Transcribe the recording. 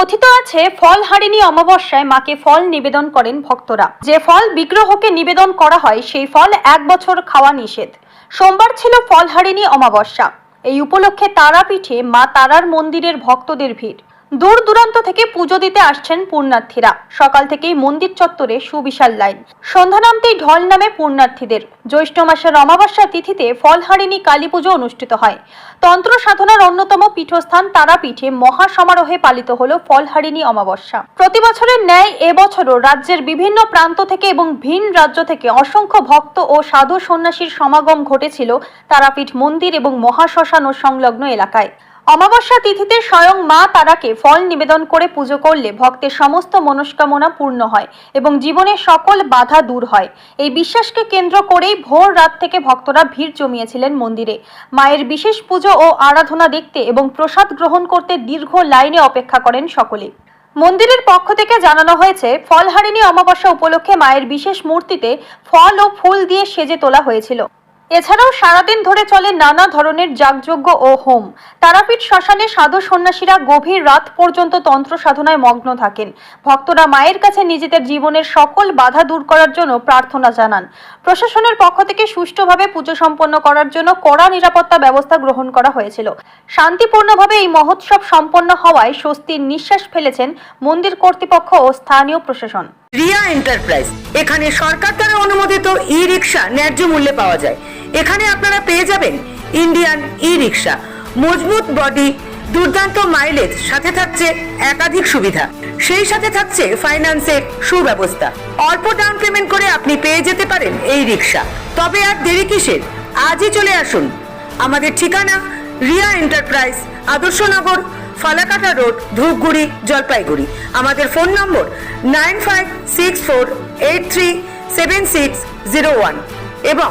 কথিত আছে, ফল হারিনি অমাবস্যায় মাকে ফল নিবেদন করেন ভক্তরা। যে ফল বিগ্রহকে নিবেদন করা হয়, সেই ফল এক বছর খাওয়া নিষেধ। সোমবার ছিল ফল হারিনি অমাবস্যা। এই উপলক্ষে তারাপীঠে মা তারার মন্দিরের ভক্তদের ভিড়। দূর দূরান্ত থেকে পুজো দিতে আসছেন পুণ্যার্থীরা। সকাল থেকেই মন্দির চত্বরে সুবিশাল লাইন। সন্ধ্যা নামতেই ঢল নামে পুণ্যার্থীদের। জ্যৈষ্ঠ মাসের অমাবস্যা তিথিতে ফলহারিণী কালী পুজো অনুষ্ঠিত হয়। তন্ত্র সাধনার অন্যতম পীঠস্থান তারাপীঠে মহা সমারোহে পালিত হল ফলহারিণী অমাবস্যা। প্রতি বছরের ন্যায় এবছরও রাজ্যের বিভিন্ন প্রান্ত থেকে এবং ভিন রাজ্য থেকে অসংখ্য ভক্ত ও সাধু সন্ন্যাসীর সমাগম ঘটেছিল তারাপীঠ মন্দির এবং মহাশ্মশান ও সংলগ্ন এলাকায়। অমাবস্যা তিথিতে স্বয়ং মা তারাকে ফল নিবেদন করে পুজো করলে ভক্তের সমস্ত মনস্কামনা পূর্ণ হয় এবং জীবনের সকল বাধা দূর হয়। এই বিশ্বাসকে কেন্দ্র করেই ভোর রাত থেকে ভক্তরা ভিড় জমিয়েছিলেন মন্দিরে। মায়ের বিশেষ পুজো ও আরাধনা দেখতে এবং প্রসাদ গ্রহণ করতে দীর্ঘ লাইনে অপেক্ষা করেন সকলে। মন্দিরের পক্ষ থেকে জানানো হয়েছে, ফলহারিণী অমাবস্যা উপলক্ষে মায়ের বিশেষ মূর্তিতে ফল ও ফুল দিয়ে সেজে তোলা হয়েছিল। এছাড়াও সারাদিন ধরে চলে নানা ধরনের যাগযজ্ঞ ও হোম। তারাপীঠ শ্মশানে সাধু সন্ন্যাসীরা গভীর রাত পর্যন্ত তন্ত্র সাধনায় মগ্ন থাকেন। ভক্তরা মায়ের কাছে নিজেদের জীবনের সকল বাধা দূর করার জন্য প্রার্থনা জানান। প্রশাসনের পক্ষ থেকে সুষ্ঠুভাবে পুজো সম্পন্ন করার জন্য কড়া নিরাপত্তা ব্যবস্থা গ্রহণ করা হয়েছিল। শান্তিপূর্ণভাবে এই মহোৎসব সম্পন্ন হওয়ায় স্বস্তির নিঃশ্বাস ফেলেছেন মন্দির কর্তৃপক্ষ ও স্থানীয় প্রশাসন। রিয়া এন্টারপ্রাইজ। এখানে সরকার দ্বারা অনুমোদিত ই রিক্সা ন্যায্য মূল্যে পাওয়া যায়। এখানে আপনারা পেয়ে যাবেন ইন্ডিয়ান ই রিক্সা মজবুত বডি দুর্দান্ত মাইলেজ সাথে থাকছে একাধিক সুবিধা। সেই সাথে থাকছে ফাইন্যান্সের সুব্যবস্থা। অল্প ডাউন পেমেন্ট করে আপনি পেয়ে যেতে পারেন এই রিক্সা তবে আর দেরি কিসের? আজই চলে আসুন। আমাদের ঠিকানা রিয়া এন্টারপ্রাইজ আদর্শনগর ফালাকাটা রোড, ধূপগুড়ি, জলপাইগুড়ি। আমাদের ফোন নম্বর nine five six four eight three seven six zero one এবং